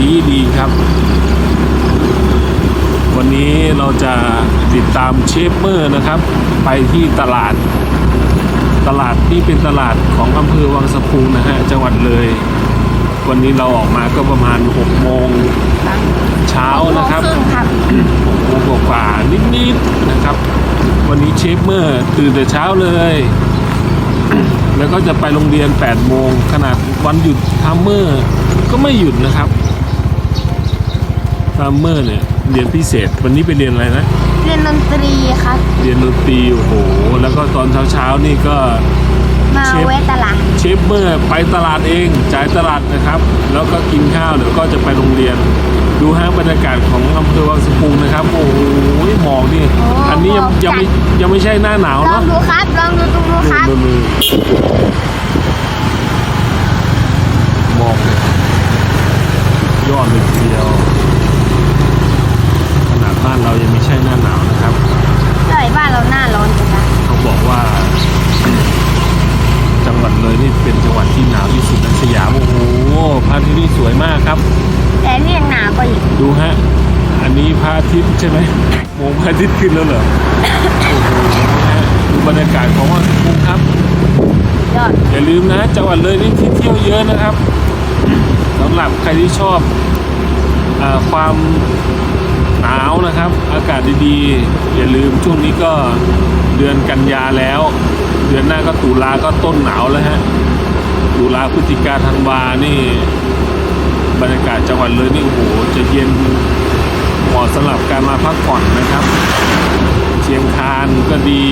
ดีดีครับ วันนี้เราจะติดตามเชฟเมอร์นะครับ ไปที่ตลาด ตลาดที่เป็นตลาดของอำเภอวังสะพุงนะฮะจังหวัดเลย วันนี้เราออกมาก็ประมาณ6โมงเช้านะครับครึ่งครับหกโมงกว่าๆนิดๆนะครับ วันนี้เชฟเมอร์ตื่นแต่เช้าเลยแล้วก็จะไปโรงเรียน 8 โมง ขนาดวันหยุดทัมเมอร์ ก็ไม่หยุดนะครับ ทัมเมอร์เนี่ยเรียนพิเศษ วันนี้ไปเรียนอะไรนะ เรียนดนตรีครับ เรียนดนตรีโอ้โห แล้วก็ตอนเช้าๆนี่ก็มาเชฟแวะตลาดเชฟเมอร์ไปตลาดเองจ่ายตลาดนะครับ แล้วก็กินข้าวเดี๋ยวก็จะไปโรงเรียน ดูฮะบรรยากาศของอำเภอวังสะพุงนะครับ โอ้โหหมอกนี่ อันนี้ยังยังไม่ยังไม่ใช่หน้าหนาวลองเนาะดูครับลองดูตรงนู้นครับมือมือหมอกเลยยอดเลยทีเดียว ขนาดบ้านเรายังไม่ใช่หน้าหนาวนะครับ ใช่บ้านเราหน้าร้อนจังนะ เขาบอกว่า จังหวัดเลยนี่เป็นจังหวัด ที่หนาวที่สุดในสยามโอ้โหพระอาทิตย์นี่สวยมากครับ แต่นี่ยังหนาวกว่าอีกดูฮะ อันนี้พระอาทิตย์ใช่ไหมโมงพระอาทิตย์ขึ้นแล้วเหรอโอ้โหนะฮะดูบรรยากาศของวังสะพุงครับ ยอดอย่าลืมนะจังหวัดเลยนี่ที่เที่ยวเยอะนะครับสำหรับใครที่ชอบอาความหนาวนะครับ อากาศดีๆ อย่าลืมช่วงนี้ก็เดือนกันยาแล้ว เดือนหน้าก็ตุลาก็ต้นหนาวแล้วฮะ ตุลาพฤศจิกาธันวานี่ บรรยากาศจังหวัดเลยนี่โอ้โหจะเย็นเหมาะสำหรับการมาพักผ่อนนะครับ เชียงคานก็ดี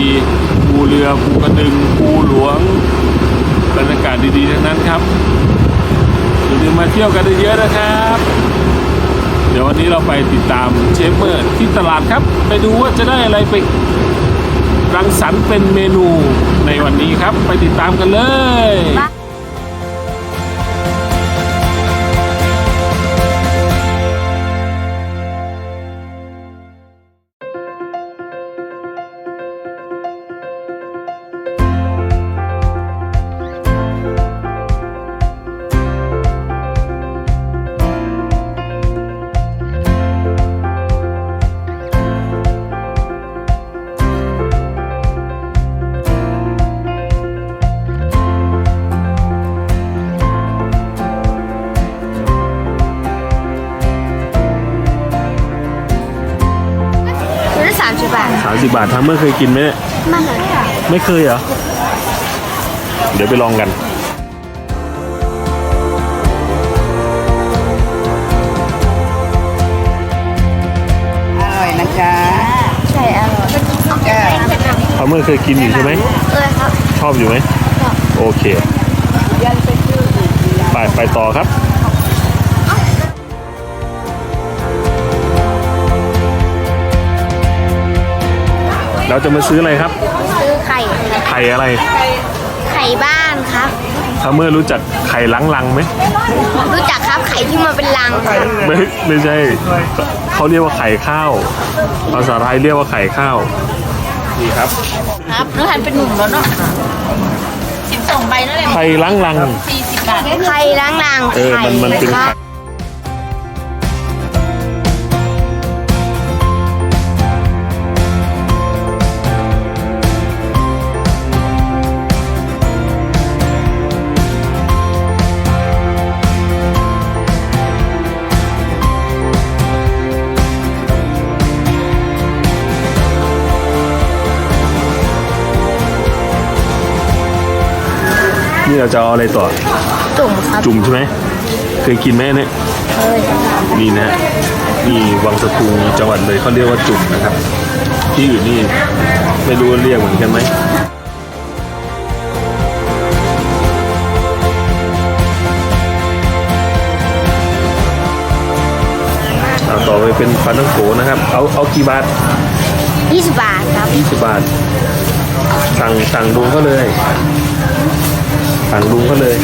ภูเรือภูกระดึงภูหลวง บรรยากาศดีๆทั้งนั้นครับอย่าลืมมาเที่ยวกันเยอะๆนะครับ เดี๋ยววันนี้เราไปติดตามเชฟเมอร์ที่ตลาดครับ ไปดูว่าจะได้อะไรไปรังสรรค์เป็นเมนูในวันนี้ครับ ไปติดตามกันเลย สามสิบบาทสามสิบบาททำเมื่อเคยกินไหมเนี่ยมากเลยไม่เคยเหรอ เดี๋ยวไปลองกันอร่อยนะจ๊ะใช่อร่อยจ้าทำเมื่อเคยกินอยู่ใช่ไหมเออครับ ชอบอยู่ไหม โอเค ไปไปต่อครับ เราจะมาซื้ออะไรครับ ซื้อไข่ครับไข่อะไร ไข่บ้านครับทัมเมอร์รู้จักไข่ล้างลังไหมรู้จักครับไข่ที่มาเป็นรังครับไม่ไม่ใช่เขาเรียกว่าไข่ข้าว ภาษาไทยเรียกว่าไข่ข้าวนี่ครับ ครับน้องทันเป็นหนุ่มแล้วเนาะสิบสองใบนั่นแหละไข่ล้างลังสี่สิบบาทไข่ล้างรังเออมันมันเป็นครัไข่ นี่เราจะเอาอะไรต่อ จุ่มครับ จุ่มใช่ไหมเคยกินไหมเนี่ยเออนี่นะนี่วังสะพุงจังหวัดเลยเขาเรียกว่าจุ่มนะครับ ที่อื่นนี่ไม่รู้ว่าเรียกเหมือนกันไหมเอาต่อไปเป็นปลาท่องโกนะครับ เอาเอากี่บาทยี่สิบบาทครับ 20บาทสั่งสั่งลุงเขาเลย ฝั่งลุงก็เลย